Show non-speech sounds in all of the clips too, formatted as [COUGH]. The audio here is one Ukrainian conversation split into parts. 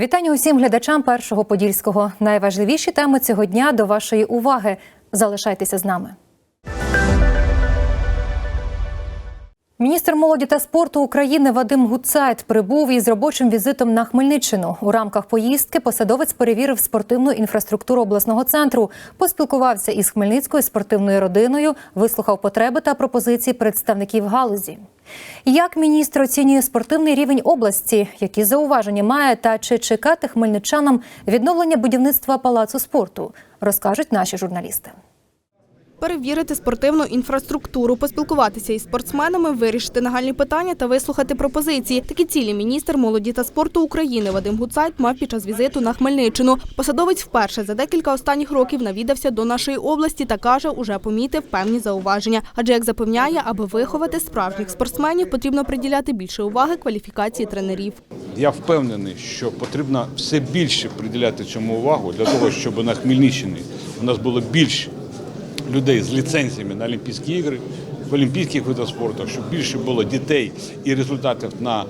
Вітання усім глядачам першого подільського. Найважливіші теми цього дня до вашої уваги. Залишайтеся з нами. Міністр молоді та спорту України Вадим Гуцайт прибув із робочим візитом на Хмельниччину. У рамках поїздки посадовець перевірив спортивну інфраструктуру обласного центру, поспілкувався із Хмельницькою спортивною родиною, вислухав потреби та пропозиції представників галузі. Як міністр оцінює спортивний рівень області, які зауваження має та чи чекати хмельничанам відновлення будівництва палацу спорту, розкажуть наші журналісти. Перевірити спортивну інфраструктуру, поспілкуватися із спортсменами, вирішити нагальні питання та вислухати пропозиції. Такі цілі міністр молоді та спорту України Вадим Гуцайт мав під час візиту на Хмельниччину. Посадовець вперше за декілька останніх років навідався до нашої області та каже, уже помітив певні зауваження. Адже як запевняє, аби виховати справжніх спортсменів, потрібно приділяти більше уваги кваліфікації тренерів. Я впевнений, що потрібно все більше приділяти цьому увагу для того, щоб на Хмельниччині у нас було більше людей з ліцензіями на Олімпійські ігри, в олімпійських видах спорту, щоб більше було дітей і результатів на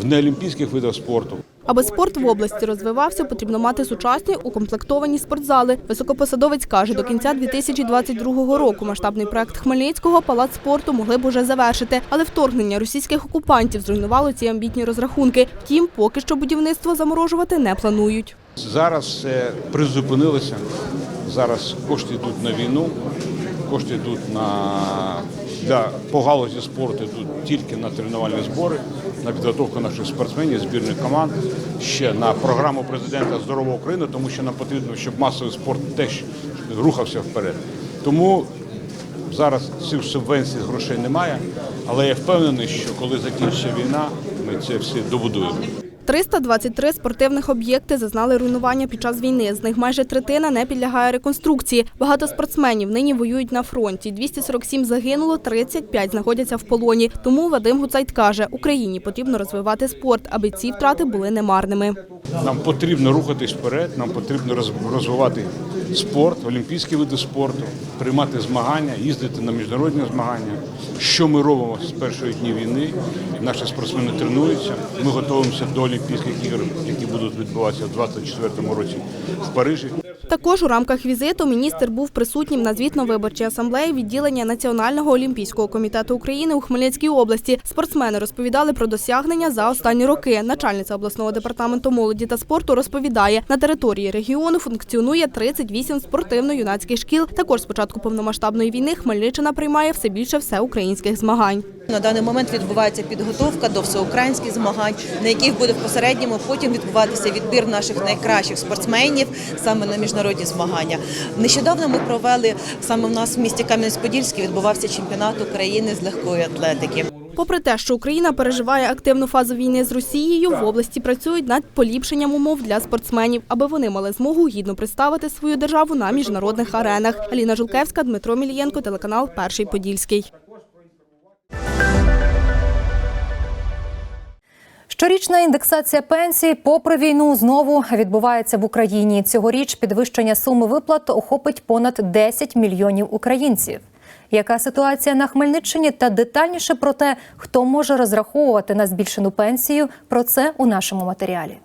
в неолімпійських видах спорту. Аби спорт в області розвивався, потрібно мати сучасні укомплектовані спортзали. Високопосадовець каже, до кінця 2022 року масштабний проект Хмельницького палац спорту могли б уже завершити, але вторгнення російських окупантів зруйнувало ці амбітні розрахунки. Втім, поки що будівництво заморожувати не планують. Зараз все призупинилося. Зараз кошти йдуть на війну, кошти йдуть на для по галузі спорту йдуть тільки на тренувальні збори, на підготовку наших спортсменів, збірних команд, ще на програму президента Здорова Україна, тому що нам потрібно, щоб масовий спорт теж рухався вперед. Тому зараз цих субвенцій грошей немає, але я впевнений, що коли закінчиться війна, ми це все добудуємо. 323 спортивних об'єкти зазнали руйнування під час війни. З них майже третина не підлягає реконструкції. Багато спортсменів нині воюють на фронті. 247 загинуло, 35 знаходяться в полоні. Тому Вадим Гуцайт каже, Україні потрібно розвивати спорт, аби ці втрати були немарними. Нам потрібно рухатись вперед, нам потрібно розвивати спорт, олімпійські види спорту, приймати змагання, їздити на міжнародні змагання. Що ми робимо з першої дні війни? Наші спортсмени тренуються. Ми готуємося до Олімпійських ігор, які будуть відбуватися в 2024 році в Парижі. Також у рамках візиту міністр був присутнім на звітно-виборчій асамблеї відділення Національного олімпійського комітету України у Хмельницькій області. Спортсмени розповідали про досягнення за останні роки. Начальниця обласного департаменту молоді та спорту розповідає, на території регіону функціонує 38 спортивно-юнацьких шкіл. Також з початку повномасштабної війни Хмельниччина приймає все більше всеукраїнських змагань. На даний момент відбувається підготовка до всеукраїнських змагань, на яких буде в посередньому потім відбуватися відбір наших найкращих спортсменів саме на міжнародні змагання. Нещодавно ми провели саме в нас в місті Кам'янець-Подільський відбувався чемпіонат України з легкої атлетики. Попри те, що Україна переживає активну фазу війни з Росією, в області працюють над поліпшенням умов для спортсменів, аби вони мали змогу гідно представити свою державу на міжнародних аренах. Аліна Жулкевська, Дмитро Мілієнко, телеканал Перший Подільський. Щорічна індексація пенсій, попри війну, знову відбувається в Україні. Цьогоріч підвищення суми виплат охопить понад 10 мільйонів українців. Яка ситуація на Хмельниччині та детальніше про те, хто може розраховувати на збільшену пенсію, про це у нашому матеріалі.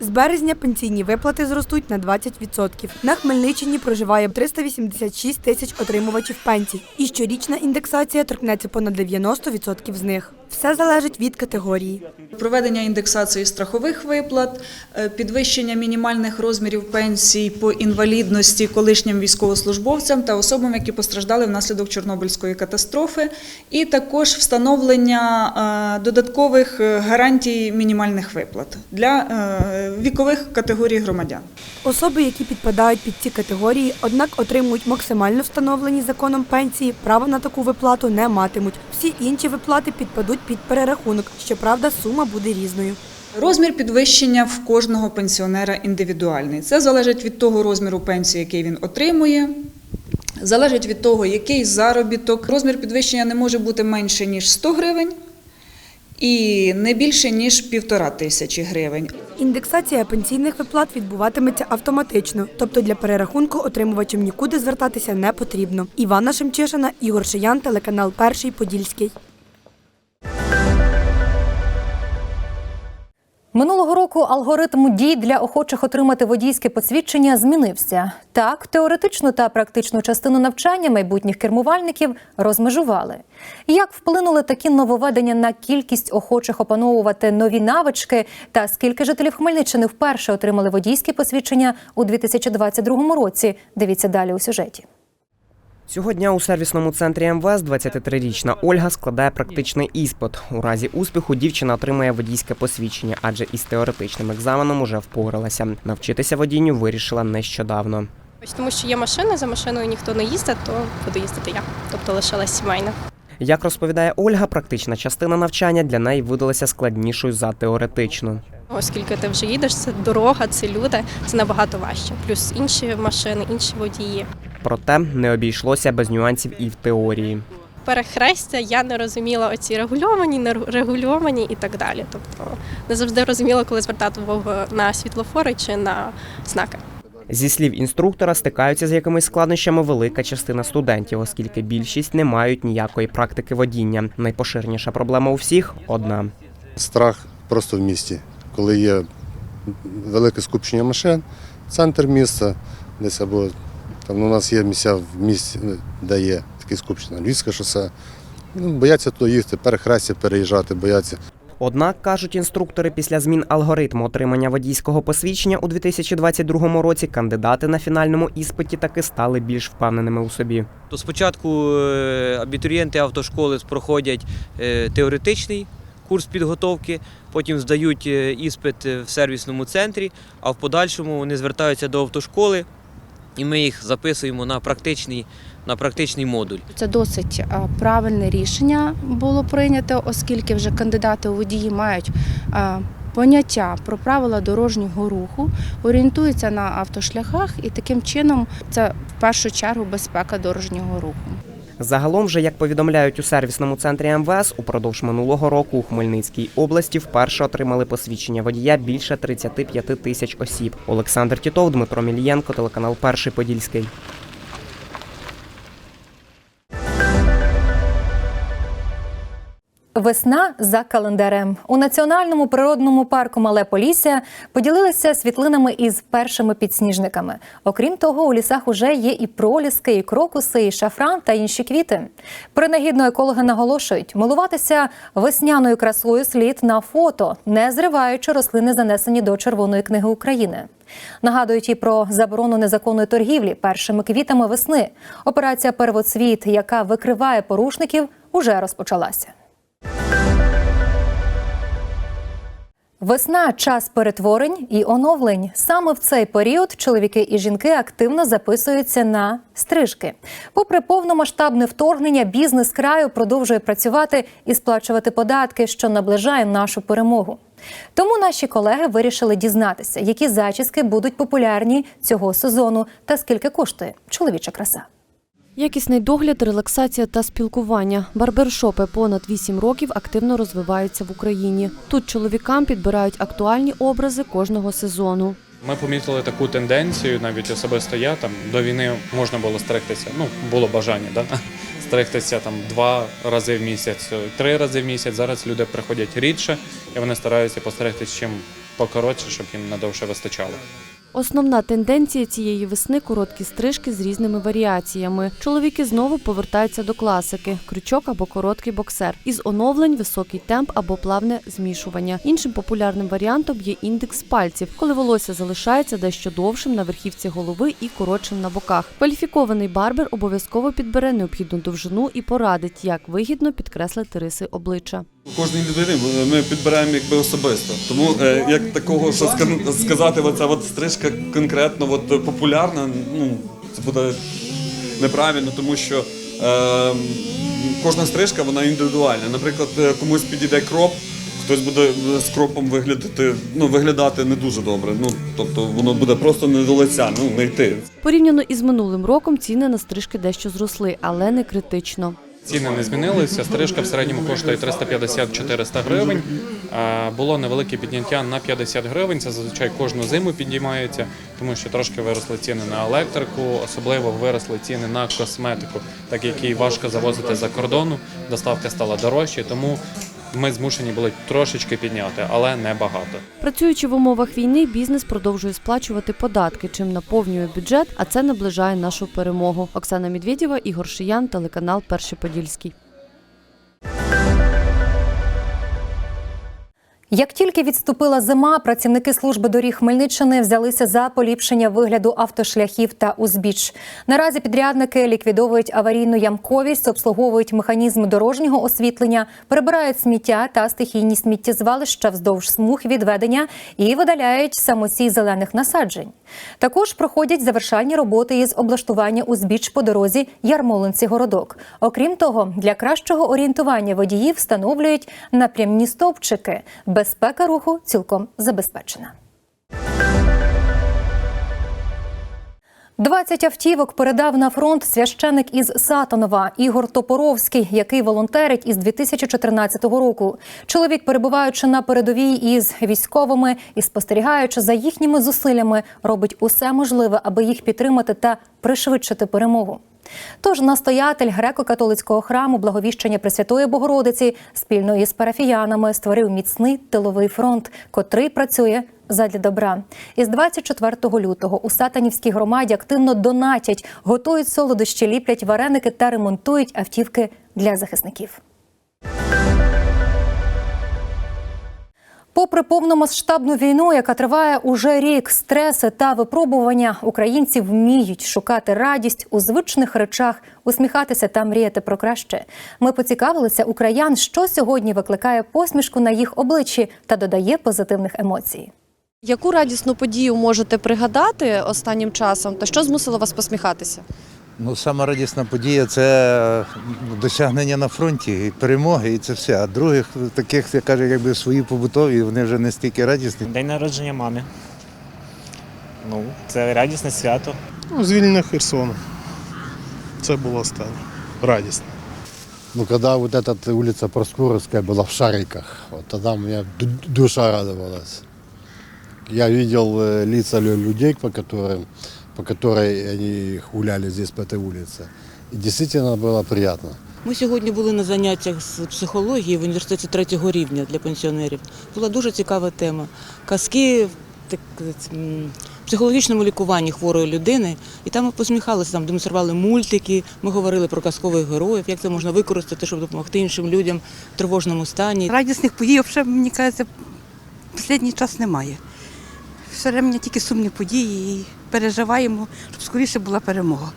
З березня пенсійні виплати зростуть на 20%. На Хмельниччині проживає 386 тисяч отримувачів пенсій. І щорічна індексація торкнеться понад 90% з них. Все залежить від категорії. Проведення індексації страхових виплат, е, підвищення мінімальних розмірів пенсій по інвалідності колишнім військовослужбовцям та особам, які постраждали внаслідок Чорнобильської катастрофи, і також встановлення е, додаткових е, гарантій мінімальних виплат для вікових категорій громадян. Особи, які підпадають під ці категорії, однак отримують максимально встановлені законом пенсії, право на таку виплату не матимуть. Всі інші виплати підпадуть під перерахунок. Щоправда, сума буде різною. Розмір підвищення в кожного пенсіонера індивідуальний. Це залежить від того розміру пенсії, який він отримує. Залежить від того, який заробіток. Розмір підвищення не може бути менше, ніж 100 гривень і не більше, ніж півтора тисячі гривень. Індексація пенсійних виплат відбуватиметься автоматично, тобто для перерахунку отримувачам нікуди звертатися не потрібно. Івана Шемчишина, Ігор Шиян, телеканал Перший Подільський. Минулого року алгоритм дій для охочих отримати водійське посвідчення змінився. Так, теоретичну та практичну частину навчання майбутніх кермувальників розмежували. Як вплинули такі нововведення на кількість охочих опановувати нові навички, та скільки жителів Хмельниччини вперше отримали водійське посвідчення у 2022 році? Дивіться далі у сюжеті. Цього дня у сервісному центрі МВС 23-річна Ольга складає практичний іспит. У разі успіху дівчина отримає водійське посвідчення, адже із теоретичним екзаменом уже впоралася. Навчитися водінню вирішила нещодавно. Тому що є машина, за машиною ніхто не їздить, то буду їздити я. Тобто лишилась сімейна. Як розповідає Ольга, практична частина навчання для неї видалася складнішою за теоретичну. Оскільки ти вже їдеш, це дорога, це люди, це набагато важче. Плюс інші машини, інші водії. Проте не обійшлося без нюансів і в теорії. Перехрестя я не розуміла оці регульовані, нерегульовані і так далі. Тобто не завжди розуміла, коли звертати увагу на світлофори чи на знаки. Зі слів інструктора, стикаються з якимись складнощами велика частина студентів, оскільки більшість не мають ніякої практики водіння. Найпоширеніша проблема у всіх одна. Страх просто в місті, коли є велике скупчення машин, центр міста, десь або там у нас є місця в місті, де є таке скупчення, Львівське шосе. Ну, бояться туди їхати, перехрестя переїжджати, бояться. Однак, кажуть інструктори, після змін алгоритму отримання водійського посвідчення у 2022 році кандидати на фінальному іспиті таки стали більш впевненими у собі. То спочатку е, абітурієнти автошколи проходять е, теоретичний курс підготовки, потім здають е, іспит в сервісному центрі, а в подальшому вони звертаються до автошколи, і ми їх записуємо на практичний, на практичний модуль. Це досить е, правильне рішення було прийнято, оскільки вже кандидати у водії мають е, поняття про правила дорожнього руху, орієнтуються на автошляхах, і таким чином це в першу чергу безпека дорожнього руху. Загалом же, як повідомляють у сервісному центрі МВС, упродовж минулого року у Хмельницькій області вперше отримали посвідчення водія більше 35 тисяч осіб. Олександр Тітов, Дмитро Мілієнко, телеканал Перший Подільський. Весна за календарем у національному природному парку Мале Полісся поділилися світлинами із першими підсніжниками. Окрім того, у лісах уже є і проліски, і крокуси, і шафран та інші квіти. Принагідно екологи наголошують, милуватися весняною красою слід на фото, не зриваючи рослини, занесені до Червоної книги України. Нагадують і про заборону незаконної торгівлі першими квітами весни. Операція Первоцвіт, яка викриває порушників, уже розпочалася. Весна час перетворень і оновлень. Саме в цей період чоловіки і жінки активно записуються на стрижки. Попри повномасштабне вторгнення, бізнес краю продовжує працювати і сплачувати податки, що наближає нашу перемогу. Тому наші колеги вирішили дізнатися, які зачіски будуть популярні цього сезону та скільки коштує чоловіча краса. Якісний догляд, релаксація та спілкування. Барбершопи понад 8 років активно розвиваються в Україні. Тут чоловікам підбирають актуальні образи кожного сезону. Ми помітили таку тенденцію, навіть особисто я там до війни можна було стригтися. Ну було бажання, да? [LAUGHS] стригтися там два рази в місяць, три рази в місяць. Зараз люди приходять рідше і вони стараються постригтися чим покоротше, щоб їм надовше вистачало. Основна тенденція цієї весни короткі стрижки з різними варіаціями. Чоловіки знову повертаються до класики: крючок або короткий боксер. Із оновлень високий темп або плавне змішування. Іншим популярним варіантом є індекс пальців, коли волосся залишається дещо довшим на верхівці голови і коротшим на боках. Кваліфікований барбер обов'язково підбере необхідну довжину і порадить, як вигідно підкреслити риси обличчя. Кожній людині ми підбираємо якби особисто. Тому е, як такого, що ска- сказати, оця от стрижка конкретно от, популярна, ну це буде неправильно, тому що е, кожна стрижка вона індивідуальна. Наприклад, е, комусь підійде кроп, хтось буде з кропом виглядати, ну виглядати не дуже добре. Ну тобто воно буде просто не до лиця, ну не йти. Порівняно із минулим роком ціни на стрижки дещо зросли, але не критично. Ціни не змінилися. Стрижка в середньому коштує 350-400 гривень. Було невелике підняття на 50 гривень. Це зазвичай кожну зиму підіймається, тому що трошки виросли ціни на електрику, особливо виросли ціни на косметику, так як її важко завозити за кордону. Доставка стала дорожче, тому ми змушені були трошечки підняти, але не багато. Працюючи в умовах війни, бізнес продовжує сплачувати податки, чим наповнює бюджет, а це наближає нашу перемогу. Оксана Медведєва, Ігор Шиян, телеканал Перший Подільський. Як тільки відступила зима, працівники служби доріг Хмельниччини взялися за поліпшення вигляду автошляхів та узбіч. Наразі підрядники ліквідовують аварійну ямковість, обслуговують механізм дорожнього освітлення, прибирають сміття та стихійні сміттєзвалища вздовж смуг відведення і видаляють самосій зелених насаджень. Також проходять завершальні роботи із облаштування узбіч по дорозі Ярмолинці-Городок. Окрім того, для кращого орієнтування водіїв встановлюють напрямні стовпчики. Безпека руху цілком забезпечена. 20 автівок передав на фронт священик із Сатанова Ігор Топоровський, який волонтерить із 2014 року. Чоловік, перебуваючи на передовій із військовими і спостерігаючи за їхніми зусиллями, робить усе можливе, аби їх підтримати та пришвидшити перемогу. Тож настоятель греко-католицького храму Благовіщення Пресвятої Богородиці спільно із парафіянами створив міцний тиловий фронт, котрий працює задля добра. Із 24 лютого у Сатанівській громаді активно донатять, готують солодощі, ліплять вареники та ремонтують автівки для захисників. Попри повномасштабну війну, яка триває уже рік, стреси та випробування, українці вміють шукати радість у звичних речах, усміхатися та мріяти про краще. Ми поцікавилися у краян, що сьогодні викликає посмішку на їх обличчі та додає позитивних емоцій. Яку радісну подію можете пригадати останнім часом та що змусило вас посміхатися? Ну, сама радісна подія це досягнення на фронті, і перемоги, і це все. А других таких, я кажу, якби свої побутові, вони вже не стільки радісні. День народження мами. Ну, це радісне свято. Ну, звільнення Херсону. Це було останнє. Радісно. Ну, когда вот эта улица Проскуровская была в Шариках, вот тогда у меня ду- душа радовалась. Я видел э, лица лю- людей, по которым, по которой они гуляли здесь по этой улице. И действительно было приятно. Ми сьогодні були на заняттях з психології в університеті третього рівня для пенсіонерів. Була дуже цікава тема. Казки в так, психологічному лікуванні хворої людини. І там ми посміхалися, там демонстрували мультики, ми говорили про казкових героїв, як це можна використати, щоб допомогти іншим людям в тривожному стані. Радісних подій, взагалі, мені кажеться, в останній час немає. Все время тільки сумні події і переживаємо, щоб скоріше була перемога.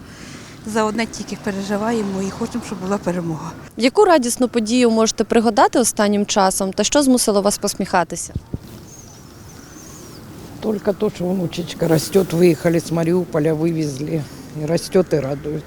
За одне тільки переживаємо і хочемо, щоб була перемога. Яку радісну подію можете пригадати останнім часом та що змусило вас посміхатися? Тільки то, що внучечка растет, виїхали з Маріуполя, вивезли. І росте і радует.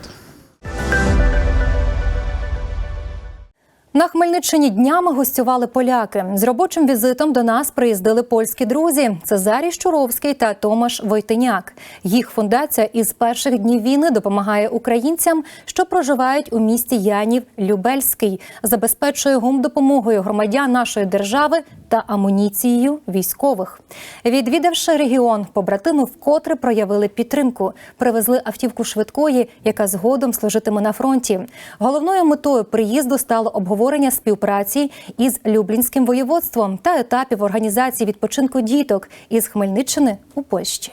На Хмельниччині днями гостювали поляки. З робочим візитом до нас приїздили польські друзі Цезарій Щуровський та Томаш Войтиняк. Їх фундація із перших днів війни допомагає українцям, що проживають у місті Янів Любельський, забезпечує гумдопомогою громадян нашої держави та амуніцією військових. Відвідавши регіон, побратими вкотре проявили підтримку. Привезли автівку швидкої, яка згодом служитиме на фронті. Головною метою приїзду стало обговорення співпраці із Люблінським воєводством та етапів організації відпочинку діток із Хмельниччини у Польщі.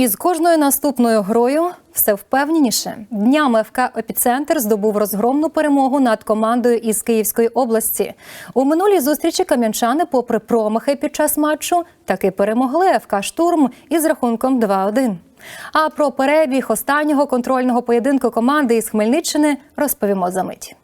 Із кожною наступною грою все впевненіше. Днями ФК «Епіцентр» здобув розгромну перемогу над командою із Київської області. У минулій зустрічі кам'янчани, попри промахи під час матчу, таки перемогли ФК «Штурм» із рахунком 2-1. А про перебіг останнього контрольного поєдинку команди із Хмельниччини розповімо за мить.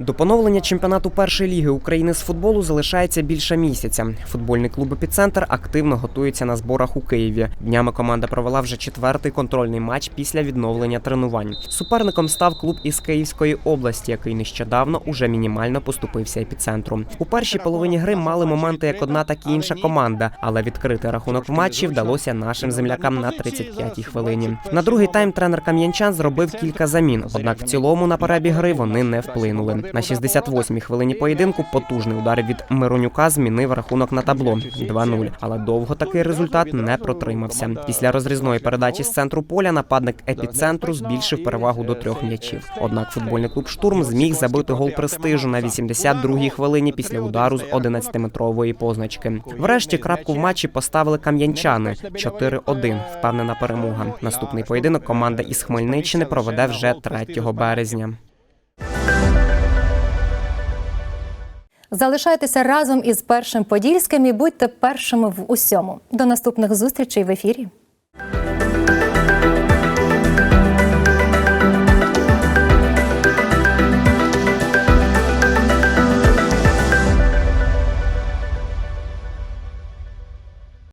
До поновлення чемпіонату першої ліги України з футболу залишається більше місяця. Футбольний клуб «Епіцентр» активно готується на зборах у Києві. Днями команда провела вже четвертий контрольний матч після відновлення тренувань. Суперником став клуб із Київської області, який нещодавно уже мінімально поступився епіцентру. У першій половині гри мали моменти як одна, так і інша команда, але відкрити рахунок в матчі вдалося нашим землякам на 35-й хвилині. На другий тайм тренер кам'янчан зробив кілька замін, однак в цілому на перебіг гри вони не вплинули. На 68-й хвилині поєдинку потужний удар від Миронюка змінив рахунок на табло 2-0. Але довго такий результат не протримався. Після розрізної передачі з центру поля нападник епіцентру збільшив перевагу до трьох м'ячів. Однак футбольний клуб Штурм зміг забити гол престижу на 82-й хвилині після удару з 11-метрової позначки. Врешті крапку в матчі поставили кам'янчани 4-1. Впевнена перемога. Наступний поєдинок команда із Хмельниччини проведе вже 3 березня. Залишайтеся разом із першим подільським і будьте першими в усьому. До наступних зустрічей в ефірі.